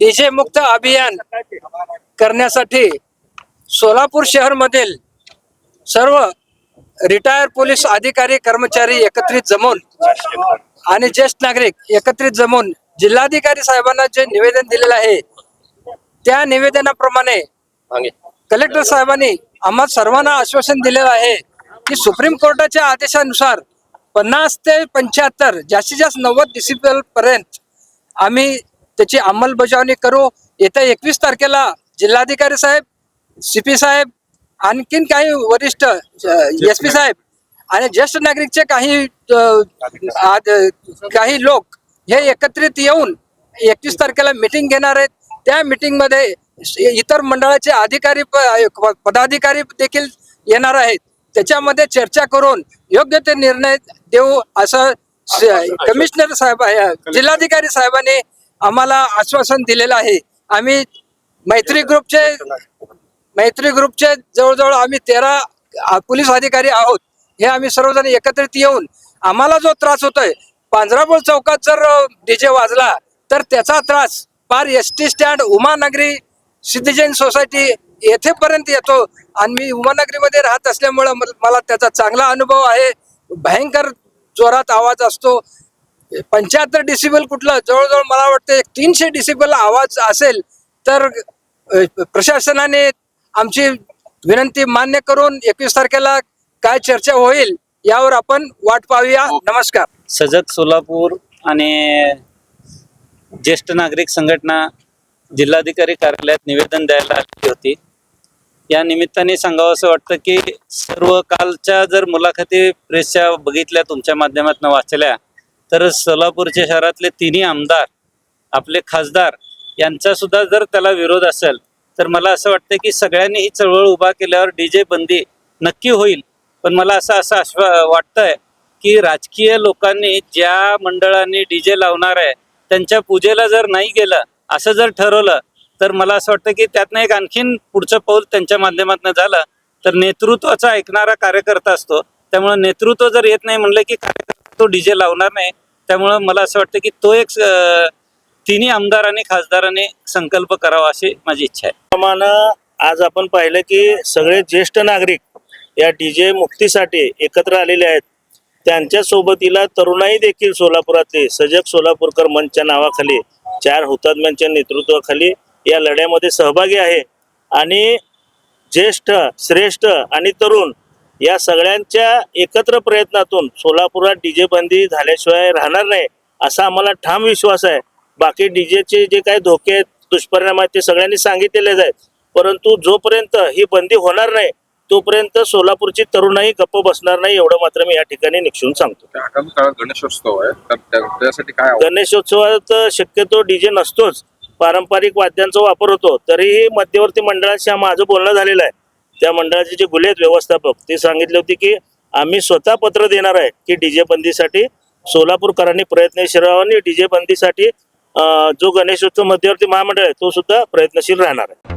DJ मुक्त अभियान करण्यासाठी सोलापूर शहरमधील सर्व रिटायर पोलीस अधिकारी कर्मचारी एकत्रित जमून आणि ज्येष्ठ नागरिक एकत्रित जमून जिल्हाधिकारी साहेबांना जे निवेदन दिलेलं आहे त्या निवेदनाप्रमाणे कलेक्टर साहेबांनी आम्हा सर्वांना आश्वासन दिलेलं आहे की सुप्रीम कोर्टाच्या आदेशानुसार पन्नास ते पंच्याहत्तर जास्तीत जास्त नव्वद डिसिबल पर्यंत आम्ही त्याची अंमलबजावणी करू. येत्या एकवीस तारखेला जिल्हाधिकारी साहेब सी पी साहेब आणखीन काही वरिष्ठ एस पी साहेब आणि ज्येष्ठ नागरिकचे काही काही लोक हे एकत्रित येऊन एकवीस तारखेला मिटिंग घेणार आहेत. त्या meeting मध्ये इतर मंडळाचे अधिकारी पदाधिकारी देखील येणार आहेत. त्याच्यामध्ये चर्चा करून योग्य ते निर्णय देऊ असं कमिशनर साहेब जिल्हाधिकारी साहेबांनी आम्हाला आश्वासन दिलेलं आहे. आम्ही मैत्री ग्रुपचे मैत्री ग्रुपचे जवळजवळ आम्ही तेरा पोलीस अधिकारी आहोत. हे आम्ही सर्वजण एकत्रित येऊन आम्हाला जो त्रास होतोय पांजराबोळ चौकात जर डीजे वाजला तर त्याचा त्रास पार S T stand Umanagari Siddhijain society येथेपर्यंत येतो. आणि मी उमानगरीमध्ये राहत असल्यामुळं मला त्याचा चांगला अनुभव आहे. भयंकर जोरात आवाज असतो. पंच्याहत्तर डिसिबल कुठलं? जवळजवळ मला वाटतं तीनशे डिसिबल आवाज असेल तर प्रशासनाने आमची विनंती मान्य करून एकवीस तारखेला काय चर्चा होईल यावर आपण वाट पाहूया. नमस्कार. सजग सोलापूर आणि ज्येष्ठ नागरिक संघटना जिल्हाधिकारी कार्यालयात निवेदन द्यायला आली होती. या निमित्ताने सांगावं असं वाटतं की सर्व कालच्या जर मुलाखती प्रेसच्या बघितल्या तुमच्या माध्यमातून वाचल्या तर सोलापूरच्या शहरातले तिन्ही आमदार आपले खासदार यांचा सुद्धा जर त्याला विरोध असेल तर मला असं वाटतं की सगळ्यांनी ही चळवळ उभा केल्यावर डी जे बंदी नक्की होईल. पण मला असं असं आश्वा वाटतंय की राजकीय लोकांनी ज्या मंडळांनी डीजे लावणार आहे त्यांच्या पूजेला जर नाही गेलं असं जर ठरवलं तर मला असं वाटतं की त्यातनं एक आणखीन पुढचं पाऊल त्यांच्या माध्यमातून झालं. तर नेतृत्वाचा ऐकणारा कार्यकर्ता असतो त्यामुळे नेतृत्व जर येत नाही म्हणलं की कार्यकर्ता तो डीजे लावणार नाही. त्यामुळं मला असं वाटतं की तो एक तिन्ही आमदार आणि खासदारांनी संकल्प करावा अशी माझी इच्छा आहे. प्रमाणे आज आपण पाहिलं की सगळे ज्येष्ठ नागरिक या डीजे मुक्तीसाठी एकत्र आलेले आहेत. त्यांच्या सोबतीला तरुणाई देखील सोलापुरातले सजग सोलापूरकर मंचच्या नावाखाली चार हुतात्म्यांच्या नेतृत्वाखाली या लढ्यामध्ये सहभागी आहे. आणि ज्येष्ठ श्रेष्ठ आणि तरुण या सगळ्यांच्या एकत्र प्रयत्नातून सोलापुरात डीजे बंदी झाल्याशिवाय राहणार नाही असा आम्हाला ठाम विश्वास आहे. बाकी डीजेचे जे काही धोके आहेत दुष्परिणाम आहेत ते सगळ्यांनी सांगितलेलेच आहेत. परंतु जोपर्यंत ही बंदी होणार नाही तोपर्यंत सोलापूरची तरुणाई गप्प बसणार नाही एवढं मात्र मी या ठिकाणी निक्षून सांगतो. गणेशोत्सव आहे त्यासाठी काय? गणेशोत्सवात शक्यतो डीजे नसतोच. पारंपरिक वाद्यांचा वापर होतो. तरीही मध्यवर्ती मंडळाशी माझं बोलणं झालेलं आहे. त्या मंडळाचे जे गुले आहेत व्यवस्थापक ते सांगितले होते की आम्ही स्वतः पत्र देणार आहे की डीजे बंदीसाठी सोलापूरकरांनी प्रयत्नशील राहावं आणि डीजे बंदीसाठी जो गणेशोत्सव मध्यवर्ती महामंडळ आहे तो सुद्धा प्रयत्नशील राहणार आहे.